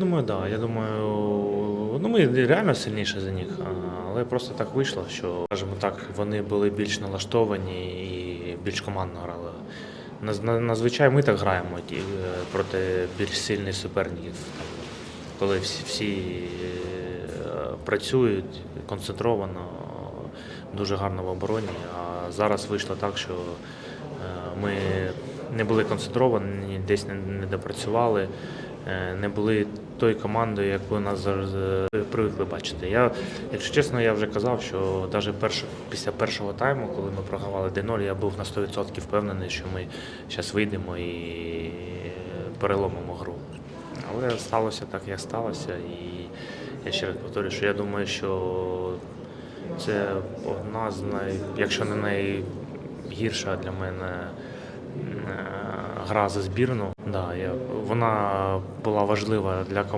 Думаю, так. Да. Я думаю, ну ми реально сильніше за них, але просто так вийшло, що, скажімо так, вони були більш налаштовані і більш командно грали. Назвичай ми так граємо е, проти більш сильних суперників, коли всі, всі е, працюють концентровано, дуже гарно в обороні. А зараз вийшло так, що е, ми не були концентровані, десь не, допрацювали, не були тою командою, яку нас е, привикли бачити. Я, якщо чесно, я вже казав, що навіть перш, після першого тайму, коли ми програвали 1-0, я був на 100% впевнений, що ми зараз вийдемо і переломимо гру. Але сталося так, як сталося. І я ще раз повторюю, що я думаю, що це одна з най, якщо не найгірша для мене е, гра за збірну. Да, я, вона була важлива для команди.